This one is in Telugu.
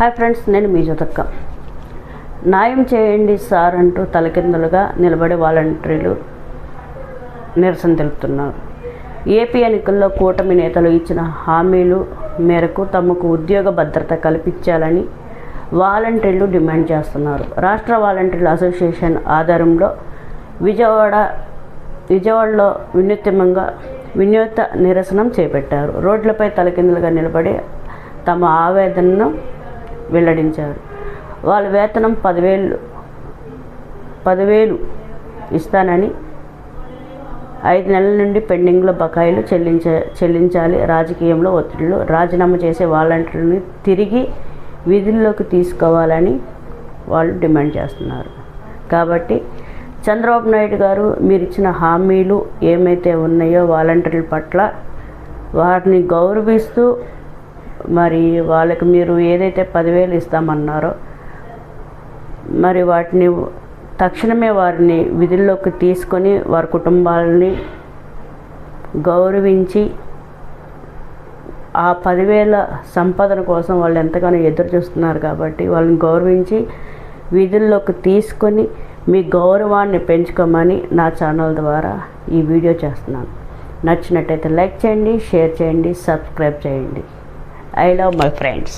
హాయ్ ఫ్రెండ్స్ నేను మీ జ్యోతక్క. న్యాయం చేయండి సార్ అంటూ తలకిందులుగా నిలబడి వాలంటీర్లు నిరసన తెలుపుతున్నారు. ఏపీ ఎన్నికల్లో కూటమి నేతలు ఇచ్చిన హామీలు మేరకు తమకు ఉద్యోగ భద్రత కల్పించాలని వాలంటీర్లు డిమాండ్ చేస్తున్నారు. రాష్ట్ర వాలంటీర్ల అసోసియేషన్ ఆధారంలో విజయవాడ విజయవాడలో వినూత్నంగా వినూత్న నిరసనం చేపట్టారు. రోడ్లపై తలకిందులుగా నిలబడి తమ ఆవేదనను వెల్లడించారు. వాళ్ళ వేతనం పదివేలు పదివేలు ఇస్తానని ఐదు నెలల నుండి పెండింగ్లో బకాయిలు చెల్లించ చెల్లించాలి. రాజకీయంలో ఒత్తిళ్ళు రాజీనామా చేసే వాలంటీర్ని తిరిగి విధుల్లోకి తీసుకోవాలని వాళ్ళు డిమాండ్ చేస్తున్నారు. కాబట్టి చంద్రబాబు నాయుడు గారు మీరు ఇచ్చిన హామీలు ఏమైతే ఉన్నాయో వాలంటీర్ల పట్ల వారిని గౌరవిస్తూ మరి వాళ్ళకి మీరు ఏదైతే పదివేలు ఇస్తామన్నారో మరి వాటిని తక్షణమే వారిని విధుల్లోకి తీసుకొని వారి కుటుంబాలని గౌరవించి ఆ పదివేల సంపాదన కోసం వాళ్ళు ఎంతగానో ఎదురు చూస్తున్నారు కాబట్టి వాళ్ళని గౌరవించి విధుల్లోకి తీసుకొని మీ గౌరవాన్ని పెంచుకోమని నా ఛానల్ ద్వారా ఈ వీడియో చేస్తున్నాను. నచ్చినట్టయితే లైక్ చేయండి షేర్ చేయండి సబ్స్క్రైబ్ చేయండి. I love my friends